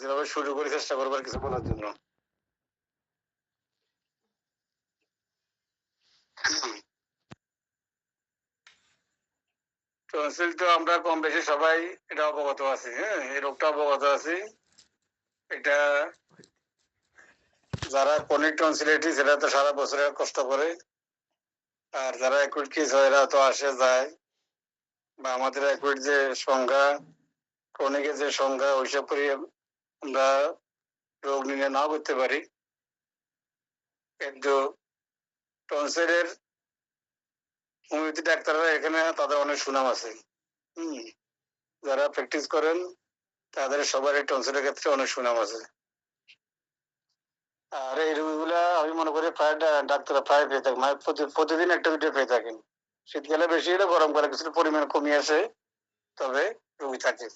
যেভাবে শুরু করে, চেষ্টা করবার কিছু বলার জন্য। টনসিল তো আমরা কম বেশি সবাই এটা অবগত আছি হ্যাঁ? এই রোগটা অবগত আছি। এটা যারা কনিক টনসিলাইটিস এরা তো সারা বছরে কষ্ট করে। আর যারা অ্যাকুইট কেস হয়, এরা তো আসে, যায়। বা আমাদের অ্যাকুইট যে সংজ্ঞা ক্রনিকের যে সংজ্ঞা, ওইসব করে আমরা রোগ নির্ণয় নাও করতে পারি। কিন্তু টনসিলের হোমিওপ্যাথি ডাক্তাররা এখানে তাদের অনেক সুনাম আছে। হম, যারা প্র্যাকটিস করেন, তাদের সবারই টনসিলের ক্ষেত্রে অনেক সুনাম আছে। আর এই রোগীগুলা আমি মনে করি প্রায় ডাক্তাররা প্রায় পেয়ে থাকেন। মানে প্রতিদিন একটা দুটো পেয়ে থাকেন। শীতকালে বেশি হলে গরমকালে কিছু পরিমাণ কমিয়ে আসে, তবে রোগী থাকে।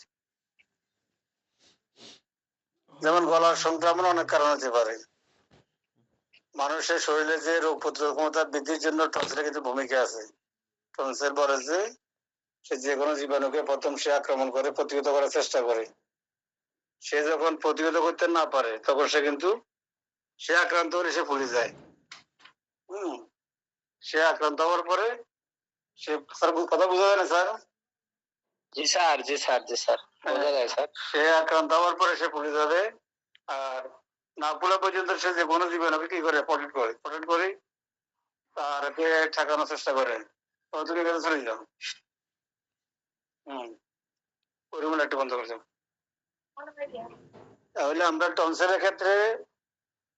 যেমন গলার সংক্রমণ অনেক কারণ হতে পারে। মানুষের শরীরে যে রোগ প্রতিরোধ ক্ষমতা বৃদ্ধির জন্য টনসিলের কিন্তু ভূমিকা আছে। টনসিল বলে যে সে যে কোনো জীবাণুকে প্রথম সে আক্রমণ করে, প্রতিহত করার চেষ্টা করে। সে যখন প্রতিহত করতে না পারে, তখন সে কিন্তু সে আক্রান্ত হলে সে ফুলে যায়। হম? সে আক্রান্ত হওয়ার পরে সে স্যার কথা বোঝা যায় না স্যার? জি স্যার জি স্যার জি স্যার। যায় স্যার। সে আক্রান্ত হওয়ার পরে সে ফুলে যাবে আর না পর্যন্ত সে যে কোনো কি করে প্রটেক্ট করে? প্রটেক্ট করে তারকে ঠেকানোর চেষ্টা করে? তুমি চলে যাও। হম। পরিমাণ একটু বন্ধ করে যাও তাহলে আমরা টনসিলের ক্ষেত্রে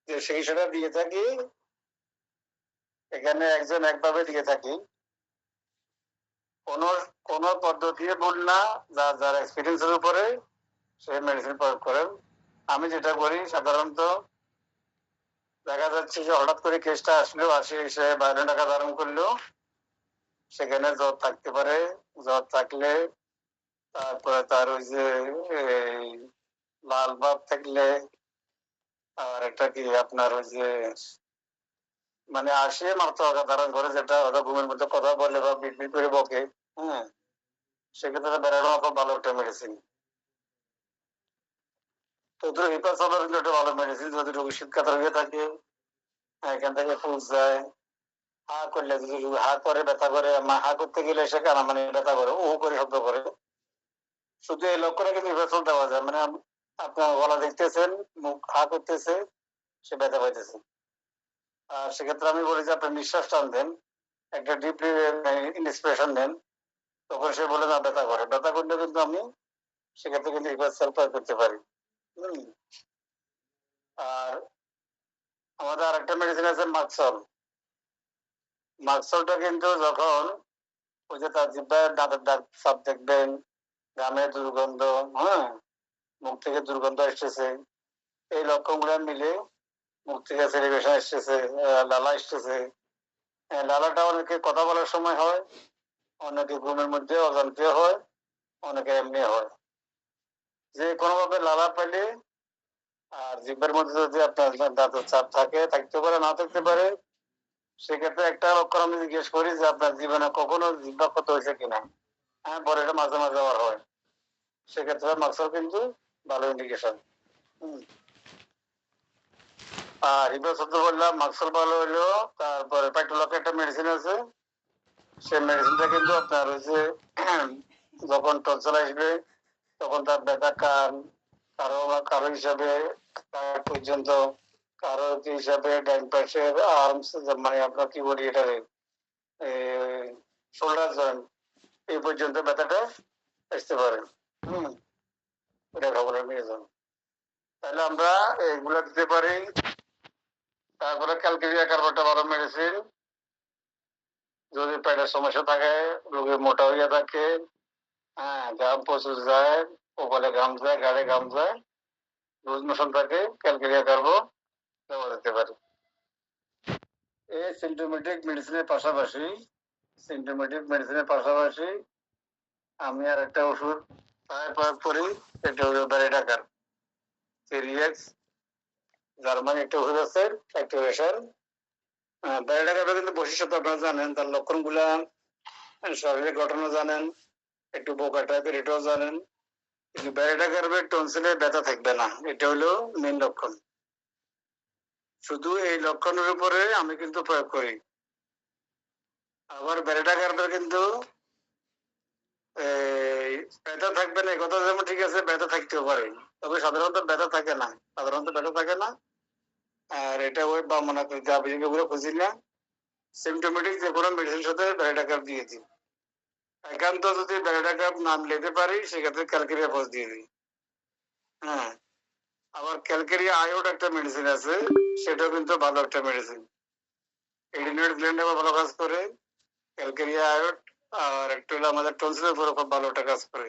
যে চিকিৎসাটা দিয়ে থাকি এখানে একজন একভাবে দিয়ে থাকি। কোন কোন পদ্ধতি ভুল না যার যার এক্সপিরিয়েন্সের উপরে সে মেডিসিন প্রয়োগ করেন। আমি যেটা করি, সাধারণত দেখা যাচ্ছে যে হঠাৎ করে কেসটা আসলেও আসে, এসে বাইরে টাকা ধারণ করলেও সেখানে জ্বর থাকতে পারে। জ্বর থাকলে তারপরে তার ওই যে লাল ভাব থাকলে আর একটা কি আপনার ওই যে মানে আসে মাত্র ধারণ করে যেটা ওরা ঘুমের মধ্যে কথা বলে বা বিড়বিড় করে বকে। সেক্ষেত্রে খুব ভালো একটা মেডিসিন কিন্তু একটা ভালো মেডিসিন যদি রোগী হয়ে থাকে হ্যাঁ, এখান থেকে ফুস যায় হা করলে যদি হা করে ব্যথা করে হা করতে গেলে সে কানা মানে ব্যথা করে ও করে শব্দ করে। শুধু এই লক্ষণে কিন্তু হিপাসল দেওয়া যায় মানে আপনার গলা দেখতেছেন মুখ হা করতেছে সে ব্যথা পাইতেছে। আর সেক্ষেত্রে আমি বলি যে আপনি নিঃশ্বাস টান দেন একটা ডিপলি ইন্সপিরেশন নেন তখন সে বলে না ব্যথা করে। ব্যথা করলে কিন্তু আমি সেক্ষেত্রে কিন্তু হিপাসল প্রয়োগ করতে পারি। আর আমাদের আরেকটা মেডিসিন আছে মাক্সল মাক্সলটা কিন্তু যখন ওই যে তার জিব্বায় দাঁতের দাগ সাপ দেখবেন গামে দুর্গন্ধ হ্যাঁ মুখ থেকে দুর্গন্ধ আসতেছে। এই লক্ষণগুলো মিলে মুখ থেকে সেলিব্রেশন আসতেছে লালা আহ, লালাটা অনেকে কথা বলার সময় হয় অনেকে ঘুমের মধ্যে অজান্তে হয়, অনেকে এমনি হয়। যে কোনোভাবে লালা পেলে আর জিভের মধ্যে যদি আপনার দাঁতের চাপ থাকে, থাকতে পারে, না থাকতে পারে, সেক্ষেত্রে একটা লক্ষণ আমি জিজ্ঞেস করি যে আপনার জীবনে কখনো জিব্বা ক্ষত হয়েছে কিনা? হ্যাঁ পরে এটা মাঝে মাঝে আবার হয়। সেক্ষেত্রে মাক্সল কিন্তু ভালো ইন্ডিকেশন আর হিবা শব্দ বললাম মাক্সল ভালো হলো তারপরে পেট্রোলকে একটা মেডিসিন আছে সেই মেডিসিনটা কিন্তু আপনার ওই যে, যখন টনসিল আসবে, তখন তার ব্যথা কান, কারও কারও হিসাবে পর্যন্ত, কারও হিসাবে ডাইন পাশের আর্মস মানে আপনার কি বলি এটা শোল্ডার জয়েন্ট এই পর্যন্ত ব্যথাটা আসতে পারে। হম, এটা তাহলে আমরা এগুলা দিতে পারি। তারপরে ক্যালকেরিয়া কার্বোটা ভালো মেডিসিন যদি পেটের সমস্যা থাকে, রোগী মোটা হইয়া থাকে হ্যাঁ ঘাম প্রচুর যায়, কপালে ঘাম যায় গাড়ে ঘাম যায় লুজ মোশন থাকে ক্যালকেরিয়া কার্বো, দেওয়া যেতে পারে। এই সিমটোমেটিক মেডিসিনের পাশাপাশি, সিমটোমেটিক মেডিসিনের পাশাপাশি আমি আর একটা ওষুধ প্রায় প্রয়োগ করি এটা হলো ব্যারিডাকার সিরিয়াক্স জার্মানি একটা ওষুধ আছে অ্যাক্টিভেশন ব্যারিডাকার কিন্তু বৈশিষ্ট্য আপনারা জানেন, তার লক্ষণগুলা শারীরিক গঠনও জানেন, একটু বোকা টাইপের এটাও জানেন, কিন্তু টনসিলে ব্যথা থাকবে না, এটা হলো মেন লক্ষণ। শুধু এই লক্ষণের উপরে আমি কিন্তু প্রয়োগ করি। আবার ব্যারেটা কার্ভের কিন্তু ব্যথা থাকবে না কথা যেমন ঠিক আছে, ব্যথা থাকতেও পারে। তবে সাধারণত ব্যথা থাকে না, সাধারণত ব্যথা থাকে না আর এটা ওই বা মনে করি বিজেপি গুলো খুঁজি না সিমটোমেটিক যে কোনো মেডিসিন সাথে ব্যারেটা কাপ দিয়ে দিই। একান্ত যদি ব্যারেটা কাপ নাম নিতে পারি, সেক্ষেত্রে ক্যালকেরিয়া ফস দিয়ে দিই। হ্যাঁ আবার ক্যালকেরিয়া আয়োড একটা মেডিসিন আছে, সেটাও কিন্তু ভালো একটা মেডিসিন এডিনোয়েড গ্ল্যান্ডে ভালো কাজ করে। ক্যালকেরিয়া আয়োড আর একটা হলো আমাদের টনসিলের উপরে খুব ভালো একটা কাজ করে।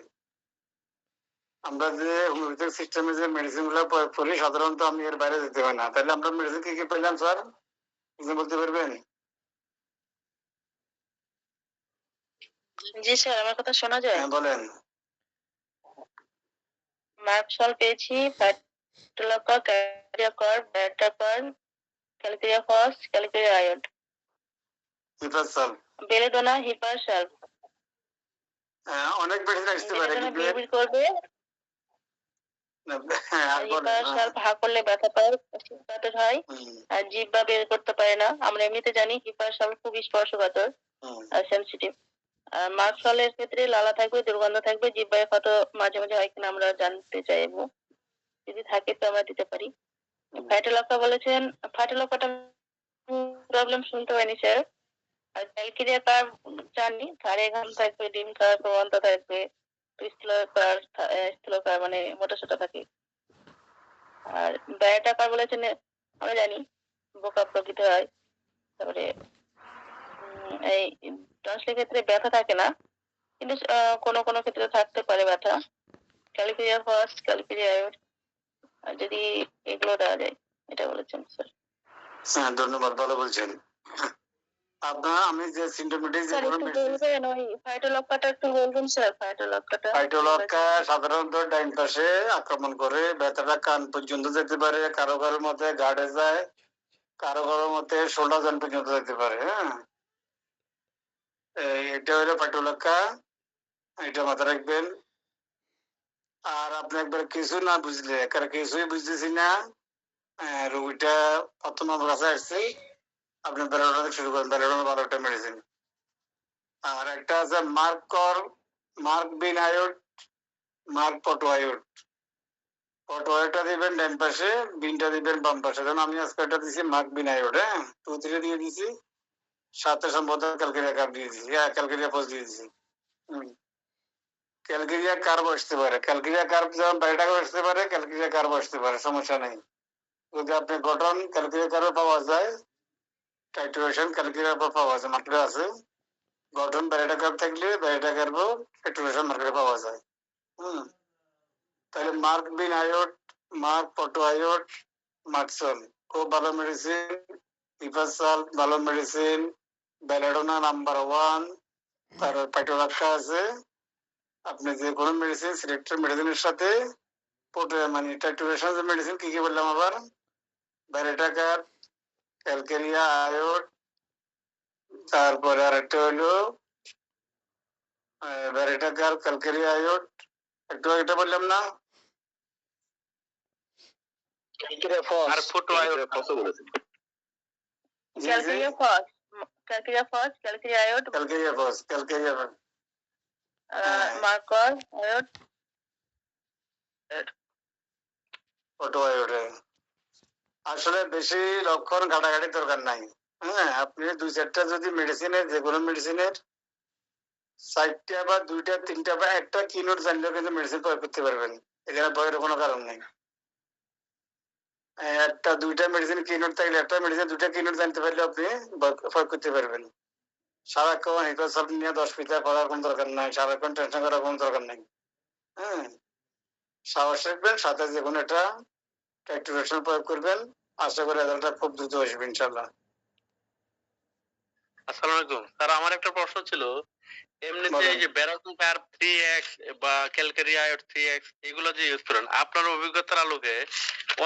আমরা যে হোমিওপ্যাথিক সিস্টেমে যে মেডিসিনগুলো প্রয়োগ করি সাধারণত আমি এর বাইরে যেতে হয় না। তাহলে আমরা মেডিসিন কি কি পেলাম স্যার? কিছু বলতে পারবেন? জি স্যার আমার কথা শোনা যায়? হ্যাঁ বলেন। মার্কসল পেয়েছি ফ্যাটলকা ক্যারিয়াকর ব্যাটাকর calcarea phos calcarea ion hepar sulph belladonna hepar sulph. হ্যাঁ, অনেক মেডিসিন আসতে পারে করবে। হ্যাঁ, আর করলে ব্যথা পায় হয় জিব্বা বের করতে পারে না। আমরা এমনিতে জানি হিপার সাল খুব স্পর্শকাতর আর সেনসিটিভ আর ক্ষেত্রে লালা থাকবে দুর্গন্ধ থাকবে জিব্বায় কত মাঝে মাঝে হয় কিনা আমরা জানতে চাইব। যদি থাকে তো আমরা দিতে পারি। ফাইটোলকা বলেছেন ফাইটোলকাটা প্রবলেম শুনতে পাইনি স্যার। আর ক্যালকেরিয়া কার জানি ঘাড়ে ঘাম থাকবে ডিম খাওয়ার প্রবণতা থাকবে। স্থূলকার স্থূলকার মানে মোটা সোটা থাকে। আর ব্যয়টা কার বলেছেন আমরা জানি, বোকা প্রকৃত হয়। তারপরে এই টনসিলের ক্ষেত্রে ব্যথা থাকে না, কিন্তু কোনো কোনো ক্ষেত্রে থাকতে পারে ব্যথা। ক্যালিকেরিয়া ফার্স্ট ক্যালিকেরিয়া আর যদি এগুলো দেওয়া যায়, এটা বলেছেন, স্যার। হ্যাঁ ধন্যবাদ, ভালো বলছেন। আপনার আমি যে যে স্যার কোনো বলবেন ওই ফাইটোলক্কাটা একটু বলবেন স্যার ফাইটোলক্কাটা ফাইটোলক্কা সাধারণত ডাইন পাশে আক্রমণ করে ব্যথাটা কান পর্যন্ত যেতে পারে কারও গাড়ে যায় কারও জয়েন্ট পর্যন্ত যেতে পারে হ্যাঁ? এটা হলো ফাইটোলক্কা এটা মাথায় রাখবেন। আর আপনি একবার কিছু না বুঝলে কারণ কিছুই বুঝতেছি না রোগীটা প্রথম আমার কাছে আসছে। আপনি বেরোনো শুরু করেন ভালো একটা মেডিসিন আর একটা আছে মার্ক কর, মার্ক বিন আয়োড মার্ক পটোয়ায়োড পটোয়ায়োডটা দিবেন ডান পাশে, বিনটা দিবেন বাম পাশে। কারণ আমি আজকে একটা দিছি মার্ক বিন আয়োড হ্যাঁ? টু থ্রি দিয়ে দিছি, সাথে সম্ভবত ক্যালকেরিয়া কার্ব দিয়ে দিছি। হ্যাঁ ক্যালকেরিয়া পোস্ট দিয়ে দিছি। ক্যালকেরিয়া কার বসতে পারে। ক্যালকেরিয়া কার যেমন বাইরে আসতে পারে, ক্যালকেরিয়া কার বসতে পারে, সমস্যা নেই। যদি আপনি গঠন ক্যালকেরিয়া কার্ব পাওয়া যায় টাইটুয়েশন ক্যালকেরিয়া পাওয়া যায় মার্কেটে আছে। গঠন ব্যারেটা কার্ভ থাকলে ব্যারেটা কার্ভ পেট্রোলেশন মার্কেটে পাওয়া যায়। হুম। তাহলে merc bin iod merc proto iod merc sol খুব ভালো মেডিসিন ইফাসাল ভালো মেডিসিন ব্যালেডোনা নাম্বার ওয়ান তারপর পাইটোরাক্কা আছে। আপনি যে কোনো মেডিসিন সিলেক্টেড মেডিসিনের সাথে মানে টাইটুরেশন মেডিসিন কি কি বললাম আবার? ব্যারেটা কার্ভ ক্যালকেরিয়া আয়োড তারপরে আরেকটা হলো ভ্যারেটা কার ক্যালকেরিয়া আয়োড একটু এটা বললাম না আর ফুটো আয়োড ক্যালকেরিয়া ফার্স্ট calcarea first calcarea iod calcarea phos calcarea হ্যাঁ। মার্কর আয়োড ফটো আয়োড আসলে বেশি লক্ষণ ঘাটাঘাটি দরকার নাই। হ্যাঁ আপনি দুই চারটা যদি মেডিসিনের যে কোনো মেডিসিনের চারটা বা দুইটা, তিনটা বা একটা কিনোট জানলেও কিন্তু মেডিসিন প্রয়োগ করতে পারবেন। এখানে ভয়ের কোনো কারণ নেই। একটা, দুইটা মেডিসিন কিনোট থাকলে, একটা মেডিসিন দুইটা কিনোট জানতে পারলে আপনি প্রয়োগ করতে পারবেন। সারাক্ষণ হিপাসাপ নিয়ে দশ পিতা করার কোনো দরকার নাই, সারাক্ষণ টেনশন করার কোনো দরকার নেই। হ্যাঁ সাহস রাখবেন, সাথে যে কোনো একটা প্রয়োগ করবেন আশা করি রেজাল্টটা খুব দ্রুত আসবে ইনশাল্লাহ আসসালামু আলাইকুম। স্যার আমার একটা প্রশ্ন ছিল। এমনিতে এই যে ব্যারাকুম থ্রি এক্স বা থ্রি এক্স এগুলো যে ইউজ করেন আপনার অভিজ্ঞতার আলোকে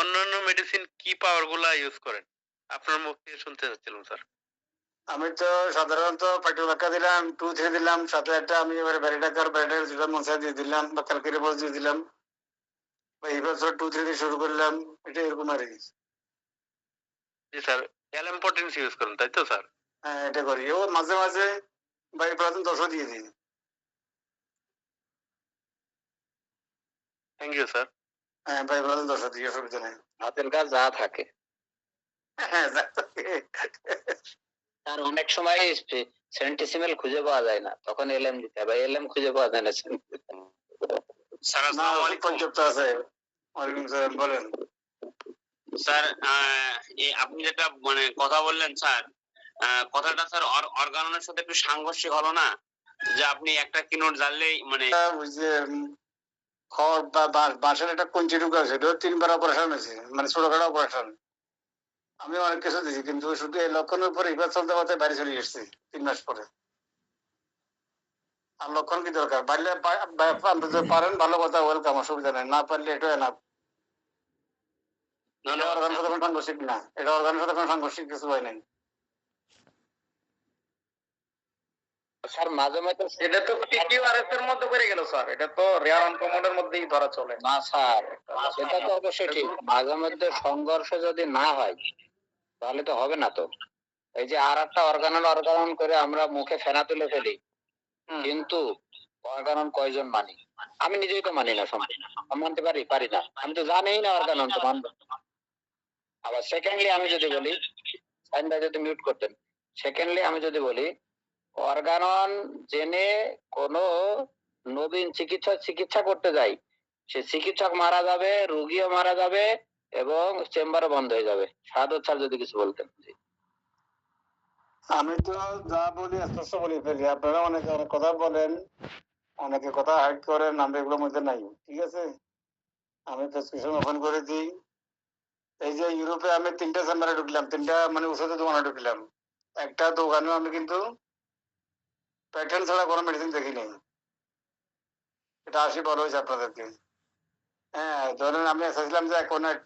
অন্যান্য মেডিসিন কি পাওয়ারগুলা ইউজ করেন? আপনার মুখ থেকে শুনতে চাচ্ছিলাম স্যার। আমি তো সাধারণত পেট্রোল বাক্কা দিলাম টু থ্রি দিলাম সাথে একটা আমি এবারে ব্যারিটাকার ব্যারিটাকার দিলাম দিয়ে দিলাম বা ক্যালকারি বস দিয়ে দিলাম। বা এই বছর টু থ্রি শুরু করলাম এটা এরকম আর কি। জি স্যার এলএম পটেন্স ইউজ করেন তাই তো স্যার? হ্যাঁ এটা করি। ও মাঝে মাঝে বাড়ি প্রথম দশও দিয়ে দিই। থ্যাংক ইউ স্যার হ্যাঁ অসুবিধা নেই। হাতের কাজ যা থাকে। হ্যাঁ আর অনেক সময় সেন্টিসিমেল খুঁজে পাওয়া যায় না তখন এলএম দিতে হবে এলএম খুঁজে পাওয়া যায় না স্যার আসসালামু আলাইকুম। পর্যাপ্ত আছে। ওয়ালাইকুম সালাম বলেন। স্যার আপনি যেটা মানে কথা বললেন স্যার কথাটা স্যার সাথে একটু সাংঘর্ষিক হলো না? যে আপনি একটা কিনোট জানলেই মানে খড় বা বাঁশ- একটা কঞ্চি ঢুকা আছে এটা তিনবার অপারেশন হয়েছে মানে ছোটখাটো অপারেশন আমি অনেক কিছু দিয়েছি কিন্তু শুধু এই লক্ষণের উপরে এবার চলতে পারতে বাইরে চলে এসেছি তিন মাস পরে। লক্ষণ কি দরকার? পারলে আপনি যদি পারেন ভালো কথা ওয়েলকাম অসুবিধা নেই। না পারলে এটা না। এটা অর্গানের সাথে কোনো সাংঘর্ষিক না। এটা অর্গানের সাথে কোনো সাংঘর্ষিক কিছু হয় নাই। স্যার মাঝে মাঝে এটা তো এর মধ্যে পড়ে গেল স্যার। এটা তো রেয়ার আনকমনের মধ্যেই ধরা চলে। না স্যার সেটা তো অবশ্যই ঠিক। মাঝে মধ্যে সংঘর্ষ যদি না হয় তাহলে তো হবে না তো। এই যে আর একটা অর্গানন অর্গানন করে আমরা মুখে ফেনা তুলে ফেলি। কিন্তু অর্গানন কয়জন মানি? আমি নিজেই তো মানি না আমি মানতে পারি? পারি না। আমি তো জানিই না অর্গানন তো মানবো আবার সেকেন্ডলি আমি যদি বলি, সাইন ভাই যদি মিউট করতেন। সেকেন্ডলি আমি যদি বলি অর্গানন জেনে কোনো নবীন চিকিৎসক চিকিৎসা করতে যাই সে চিকিৎসক মারা যাবে, রুগীও মারা যাবে এবং চেম্বারও বন্ধ হয়ে যাবে। স্যার যদি কিছু বলতেন। আমি তো যা বলি, স্পষ্ট বলি ফেলি। আপনারা অনেকে অনেক কথা বলেন, অনেকে কথা হাইড করেন আমরা এগুলোর মধ্যে নাই, ঠিক আছে? আমি প্রেসক্রিপশন ওপেন করে দিই এই যে ইউরোপে আমি তিনটা চেম্বারে ঢুকলাম, তিনটা মানে ওষুধের দোকানে ঢুকলাম। একটা দোকানেও আমি কিন্তু প্যাটার্ন ছাড়া কোনো মেডিসিন দেখিনি। এটা আসি বড় হয়েছে আপনাদেরকে। হ্যাঁ ধরেন আমি এসেছিলাম যে অনেক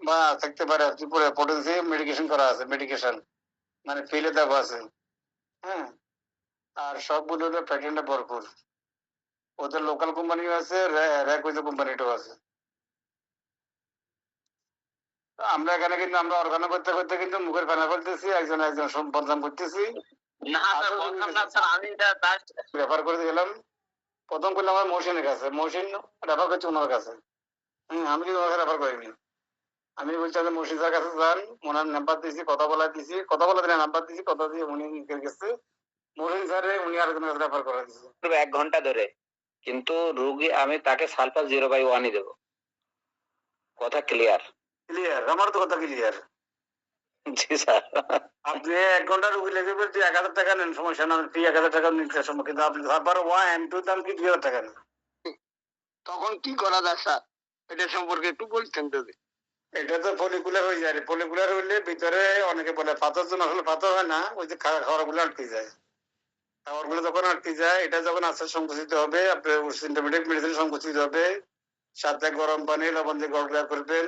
বা থাকতে পারে পটেন্সি মেডিকেশন করা আছে মেডিকেশন মানে ফেলে দেওয়া আছে। হ্যাঁ আর সবগুলো হলো প্যাটেন্টে ভরপুর। ওদের লোকাল কোম্পানিও আছে র্যাক ওই কোম্পানিটাও আছে। আমরা এখানে কিন্তু আমরা অর্গানো করতে করতে কিন্তু মুখের ফেনা ফেলতেছি একজন একজন বদনাম করতেছি। রেফার করে গেলাম প্রথম করলাম আমার মহসিনের কাছে। মহসিন রেফার করছে ওনার কাছে। হম আমি কিন্তু ওনাকে রেফার করিনি। আমি বলছি যে মহসিন স্যার কাছে যান ওনার নাম্বার দিয়েছি কথা বলা দিয়েছি কথা বলা দিলে নাম্বার দিয়েছি কথা দিয়ে উনি গেছে মহসিন স্যারে উনি আরেকজনের কাছে রেফার করে দিয়েছে এক ঘণ্টা ধরে। কিন্তু রুগী আমি তাকে সালফার জিরো বাই ওয়ানই দেবো। কথা ক্লিয়ার ক্লিয়ার আমার তো কথা ক্লিয়ার জি স্যার। আপনি এক ঘণ্টা রুগী লেগে বলছি এক হাজার টাকা নেন সমস্যা না ফি এক হাজার টাকা নিতে সময় কিন্তু আপনি তারপর ওয়ান টু দাম কি দুই হাজার টাকা নেন? তখন কি করা যায় স্যার? এটা সম্পর্কে একটু বলতেন যদি। এটা তো ফলিকুলার হয়ে যায় ফলিকুলার হইলে ভিতরে অনেকে বলে, পাথর জন্য আসলে পাথর হয় না, ওই যে খাওয়ারগুলো আটকে যায়। খাওয়ারগুলো যখন আটকে যায়, এটা যখন আস্তে সংকুচিত হবে, আপনার সিমটোমেটিক মেডিসিন সংকুচিত হবে, সাথে গরম পানি, লবণ দিয়ে গড়গড়া করবেন,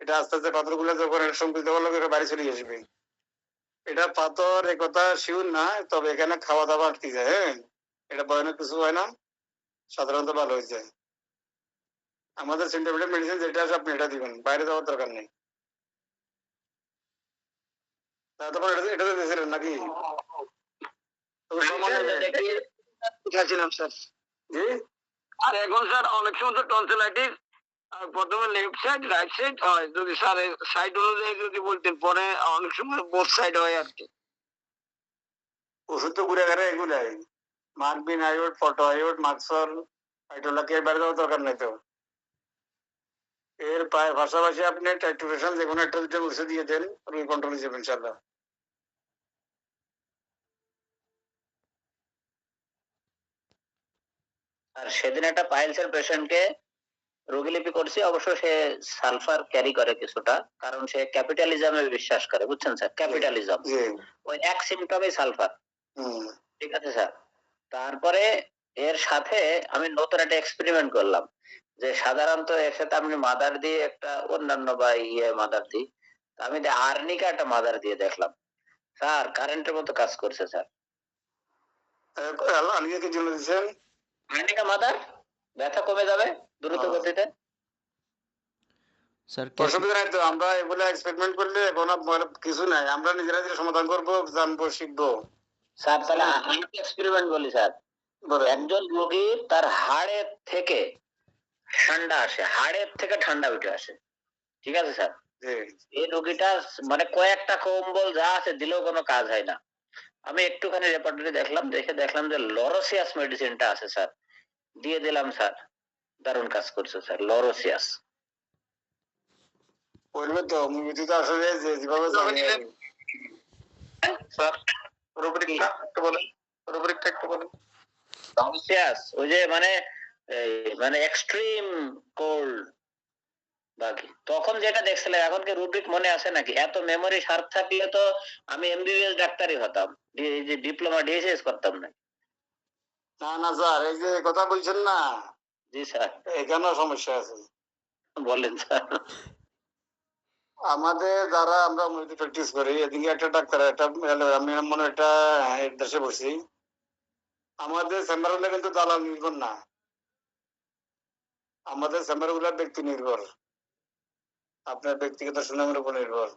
এটা আস্তে আস্তে পাথরগুলো যখন সংকুচিত হলো এটা বাড়ি চলে আসবে। এটা পাথর এ কথা শিউর না, তবে এখানে খাওয়া দাওয়া আটকে যায় হ্যাঁ? এটা ভয়ানক কিছু হয় না, সাধারণত ভালো হয়ে যায়। আমাদের সিমটোমেটিক মেডিসিন যেটা আছে আপনি এটা দিবেন বাইরে যাওয়ার দরকার নেই। তারপর এটা দিয়েছিলেন নাকি তবে স্যার জি? আর এখন স্যার অনেক সময় তো টনসিলাইটিস প্রথমে লেফট সাইড রাইট সাইড হয়। যদি স্যার সাইড অনুযায়ী যদি বলতেন পরে অনেক সময় বোথ সাইড হয় আর কি। ওষুধ তো ঘুরে ঘুরে এগুলাই। মার্কবিন আয়োড ফটো আয়োড মার্কসল বাইরে যাওয়ার দরকার নেই তো। এর পাশাপাশি আপনি টাইটুরেশন যে কোনো একটা দুটো ওষুধ দিয়ে দেন রুই কন্ট্রোল হিসেবে ইনশাল্লাহ আর সেদিন একটা পাইলসের পেশেন্টকে রোগীলিপি করছি অবশ্য সে সালফার ক্যারি করে কিছুটা কারণ সে ক্যাপিটালিজমে বিশ্বাস করে বুঝছেন স্যার? ক্যাপিটালিজম। ওই এক সিমটমই সালফার। ঠিক আছে স্যার? তারপরে এর সাথে আমি নতুন একটা এক্সপেরিমেন্ট করলাম। যে সাধারণত এর সাথে আপনি মাদার দিয়ে একটা অন্যান্য বা ইয়ে মাদার দিই। আমি আর্নিকা একটা মাদার দিয়ে দেখলাম। স্যার কারেন্টের মতো কাজ করছে স্যার। কি জন্য দিচ্ছেন হার্নিকা মাদার ব্যথা কমে যাবে দ্রুত হ্যাঁ। গতিতে? অসুবিধা নাই তো আমরা এগুলো এক্সপেরিমেন্ট করলে কোনো কিছু নাই। আমরা নিজেরা নিজেরা সমাধান করব জানব শিখব। স্যার তাহলে আমি এক্সপেরিমেন্ট বলি স্যার। বলেন। একজন রোগীর তার হাড়ের থেকে ঠান্ডা আসে হাড়ের থেকে ঠান্ডা উঠে আসে। ঠিক আছে স্যার? এই রোগীটা মানে কয়েকটা কম্বল যা আছে দিলেও কোনো কাজ হয় না। আমি একটুখানি রেপার্টরি দেখলাম দেখে দেখলাম যে লরোসিয়াস মেডিসিনটা আছে স্যার। দিয়ে দিলাম স্যার। দারুণ কাজ করছে স্যার লরোসিয়াস। বলবে তো মুভিটি আসলে যেভাবে জানি আর কি। স্যার রুব্রিকটা একটু বলেন রুব্রিকটা একটু বলেন। লরোসিয়াস ওই যে মানে এই, মানে এক্সট্রিম কোল্ড বাকি। তখন যেটা দেখছিলাম এখন কি রুব্রিক মনে আছে নাকি? এত মেমোরি শার্প থাকলে তো আমি এমবিবিএস ডাক্তারই হতাম। যে ডিপ্লোমা ডিএসএস করতাম না না না স্যার এই যে কথা বলছেন না জি স্যার। এখানেও সমস্যা আছে? বলেন স্যার। আমাদের যারা আমরা মুভিটি প্র্যাকটিস করি। এদিকে একটা ডাক্তার একটা আমি মনে একটা দেশে বসি। আমাদের কিন্তু দালাল নির্ভর না। আমাদের চেম্বারগুলো ব্যক্তি নির্ভর। আপনার ব্যক্তিগত সুনামের উপর নির্ভর।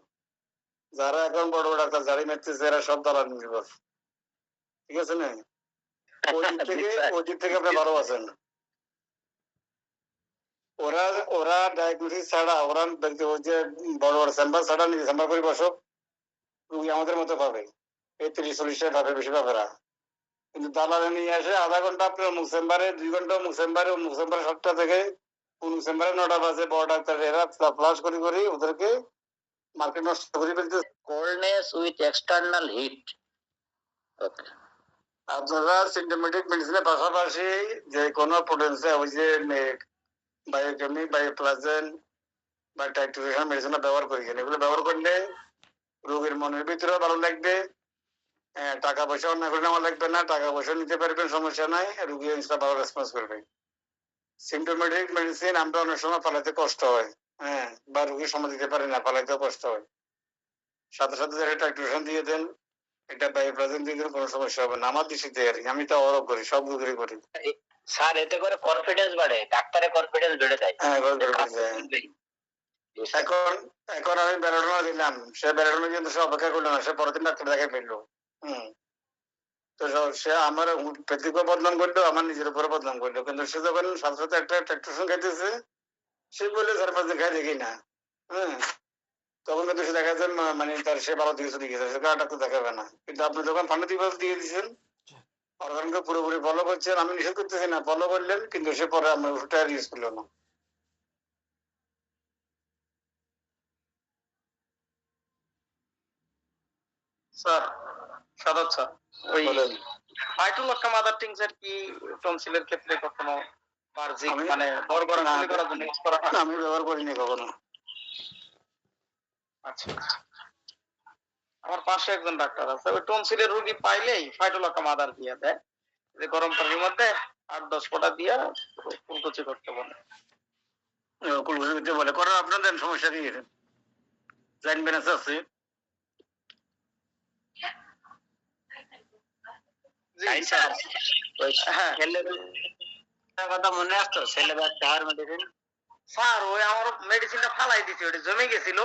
যারা এখন বড় বড় ডাক্তার যারা মেরতেছে এরা সব দালাল নির্ভর। ঠিক আছে না? ওই দিক থেকে ওই দিক থেকে আপনি ভালো আছেন। ওরা ওরা ডায়াগনোসিস ছাড়া ওরা যে বড় বড় চেম্বার ছাড়া নিজে চেম্বার করে বসো। রুগী আমাদের মতো পাবে। এই তিরিশ চল্লিশ পাবে বেশি পাবে না। কিন্তু দালালে নিয়ে আসে আধা ঘণ্টা আপনার মুখ চেম্বারে দুই ঘণ্টা মুখ চেম্বারে সাতটা থেকে কোন চেম্বারে নটা বাজে বড় ডাক্তার এরা ফ্লাশ করে করে ওদেরকে মার্কেট নষ্ট করে ফেলতে coldness with external heat okay আপনারা সিমটোমেটিক মেডিসিনের পাশাপাশি যে কোনো পোটেন্সিয়া ওই যে বায়োকেমি বায়োপ্লাজেন বা টাইট্রেশন মেডিসিন ব্যবহার করি এগুলো ব্যবহার করলে রোগীর মনের ভিতরেও ভালো লাগবে। টাকা পয়সা অন্য করে নেওয়া লাগবে না টাকা পয়সা নিতে পারবেন সমস্যা নাই রুগী ইনস্টা ভালো রেসপন্স করবে সিমটোমেটিক মেডিসিন আমরা অনেক সময় পালাতে কষ্ট হয় হ্যাঁ বা রুগী সময় দিতে পারে না পালাতেও কষ্ট হয় সাথে সাথে যারা টাইট্রেশন দিয়ে দেন এটা বায়োপ্লাজেন দিয়ে দিলে কোনো সমস্যা হবে না আমার দৃষ্টিতে আর। আমি তো অরব করি সব রুগীরই করি স্যার এতে করে কনফিডেন্স বাড়ে ডাক্তারের কনফিডেন্স বেড়ে যায় হ্যাঁ এবার যে করে কাজ দিতে। করবেই। জি, স্যার। এখন এখন আমি বেরোনো দিলাম সে বেরোনো কিন্তু সে অপেক্ষা করল না সে পরের দিন ডাক্তার দেখে ফেলল তো সে আমার ব্যক্তিকে বদনাম করল আমার নিজের উপরে বদনাম করল। কিন্তু সে যখন সাথে সাথে একটা খাইতেছে সে বললে চার পাঁচ দিন খাই দেখি না। হ্যাঁ তখন কিন্তু সে দেখা যায় মানে তার সে ভালো দিকে চলে গেছে। সে কার ডাক্তার দেখাবে না। কিন্তু আপনি যখন ফান্ডে দিবস দিয়ে দিয়েছেন অর্গানকে পুরোপুরি ফলো করছেন আমি নিষেধ করতেছি না ফলো করলেন কিন্তু সে পরে আমার ওষুধটা ইউজ করল না। স্যার সাদাত স্যার ওই টিংচার কি টনসিলের ক্ষেত্রে কখনো বার্জিক মানে বড় বড় করার জন্য use করা আমি ব্যবহার করিনি কখনো। আচ্ছা আমার পাশে একজন ডাক্তার আছে ওই টনসিলের রোগী পাইলেই ফাইটোলক্কা মাদার দিয়ে দেয়। যে গরম পানির মধ্যে আট দশ ফোঁটা দিয়ে ফুলকুচি করতে বলে। কুলঘুষিতে বলে। করেন আপনাদের সমস্যা কি? ব্যালেন্স আছে জি তাই স্যার ওই হ্যাঁ ছেলের কথা মনে আসতো ছেলে বাচ্চার মেডিসিন স্যার ওই আমার মেডিসিনটা ফালাই দিছি ওটা জমে গেছিল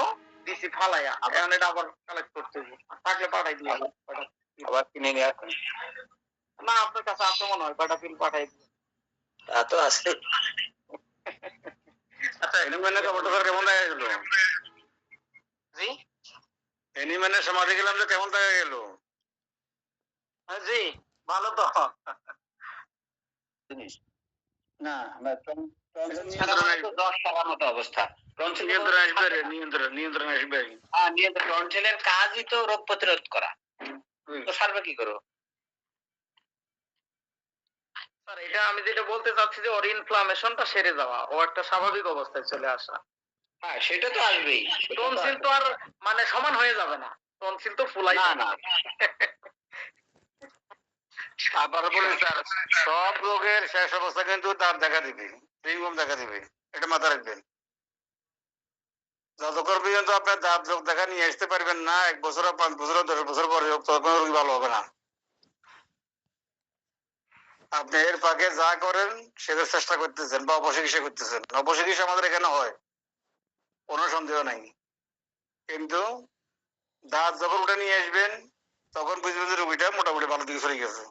দিছি ফালাইয়া। এখন এটা আবার কালেক্ট করতে থাকলে পাঠাই দিই আবার কিনে নিয়ে আসুন। না আপনার কাছে আছে মনে হয় কয়টা পিল পাঠাই দিই তা তো আছে। আচ্ছা এনিম্যানের খবরটা স্যার কেমন দেখা গেল? জি? এনিম্যানের সমাধি গেলাম যে কেমন দেখা গেল? হ্যাঁ, জি। ভালো তো। না আমরা টন- টনসিল নিয়ন্ত্রণ ছাড়া আসবে। তো দশ টাকার মতো অবস্থা। নিয়ন্ত্রণ আসবে নিয়ন্ত্রণ নিয়ন্ত্রণ আসবে। হ্যাঁ নিয়ন্ত্রণ টনসিলের কাজই তো রোগ প্রতিরোধ করা। তো সারবে কি করো এটা আমি যেটা বলতে চাচ্ছি যে ওর ইনফ্লামেশনটা সেরে যাওয়া। ও একটা স্বাভাবিক অবস্থায় চলে আসা। হ্যাঁ সেটা তো আসবেই। টনসিল তো আর মানে সমান হয়ে যাবে না। টনসিল তো ফুলাই না, না। আবার বলে স্যার, সব রোগের শেষ অবস্থা কিন্তু দাঁত দেখা দিবে রিংগম দেখা দিবে, এটা মাথা রাখবেন। যত করবে পর্যন্ত দাঁত রোগ দেখা নিয়ে আসতে পারবেন না, এক বছর পাঁচ বছর দশ বছর তখন রোগী ভালো হবে না। আপনি এর ফাঁকে যা করেন সেটা চেষ্টা করতেছেন বা অপচিকিৎসা করতেছেন। অপচিকিৎসা আমাদের এখানে হয়, কোনো সন্দেহ নাই। কিন্তু দাঁত যখন উঠে নিয়ে আসবেন, তখন বুঝবেন যে রোগীটা মোটামুটি ভালো দিকে চলে গেছে।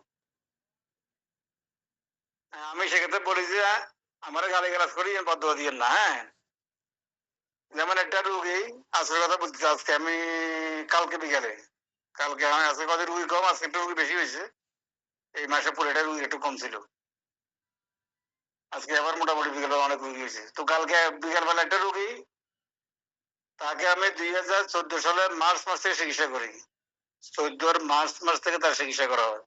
আমি সেক্ষেত্রে বলি যে, আমার গালি গালাজ করি বদ্ধ দিয়ে না হ্যাঁ? যেমন একটা রুগী আজকের কথা বলতে আজকে, আমি কালকে বিকালে, কালকে আমি আজকে কত রুগী কম, আজকে একটু রুগী বেশি হয়েছে। এই মাসে পুরোটা রুগী একটু কম ছিল। আজকে আবার মোটামুটি বিকেলবেলা অনেক রুগী হয়েছে। তো কালকে বিকেলবেলা একটা রুগী, তাকে আমি দুই হাজার চোদ্দ সালে মার্চ মাস থেকে চিকিৎসা করি। চোদ্দোর মার্চ মাস থেকে তার চিকিৎসা করা হয়।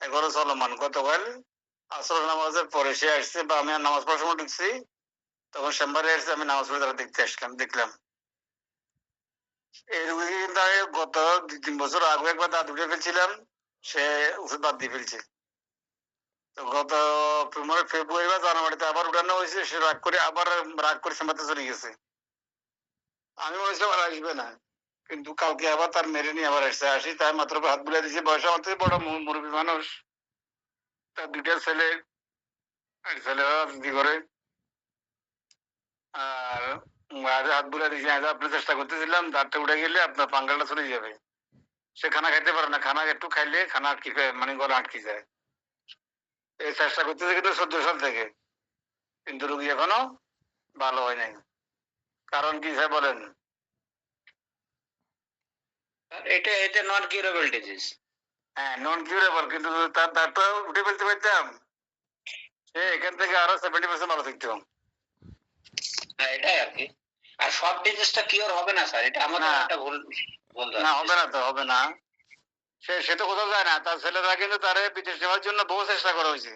এখনও চলমান গতকাল আসর নামাজের পরে সে আসছে বা আমি নামাজ পড়ার সময় ঢুকছি, তখন সোমবারে এসে আমি নামাজ পড়ে তারা দেখতে আসলাম, দেখলাম। এই রুগী কিন্তু আমি গত দুই তিন বছর আগে একবার দাঁত উঠে ফেলছিলাম, সে ওষুধ বাদ দিয়ে ফেলছে। তো গত মানে ফেব্রুয়ারি বা জানুয়ারিতে আবার উঠানো হয়েছে, সে রাগ করে আবার রাগ করে সোমবারতে চলে গেছে। আমি হচ্ছিলাম আর আসবে না, কিন্তু কালকে আবার তার মেরে নিয়ে আবার আসছে। আসি তাই মাত্র হাত বুলিয়ে দিয়েছে, বয়স আমার থেকে বড় মুরব্বী মানুষ। তার দুইটা ছেলে এক ছেলে দিদি করে? আর হাত বুলিয়ে দিয়েছে আজ আপনি চেষ্টা করতেছিলাম, দাঁতটা উঠে গেলে আপনার পাঙ্গালটা চলে যাবে। সে খানা খাইতে পারে না, খানা একটু খাইলে খানা আটকে মানে গলা আটকে যায়। এই চেষ্টা করতেছে কিন্তু চোদ্দ সাল থেকে। কিন্তু রুগী এখনও ভালো হয় নাই। কারণ কি স্যার বলেন? এটা এটা নট কিউরেবল ডিজিজ হ্যাঁ নন কিউরেবল কিন্তু তার দাঁতটা উঠে ফেলতে পারতাম। সে এখান থেকে আরও সেভেন্টি পার্সেন্ট ভালো থাকতো হ্যাঁ এটাই আর কি। আর সব ডিজিজটা কিওর হবে না স্যার এটা আমাদের একটা ভুল ভুল না হবে না তো হবে না। সে সে তো কোথাও যায় না। তার ছেলেরা কিন্তু তারে বিদেশ যাওয়ার জন্য বহু চেষ্টা করা হয়েছে।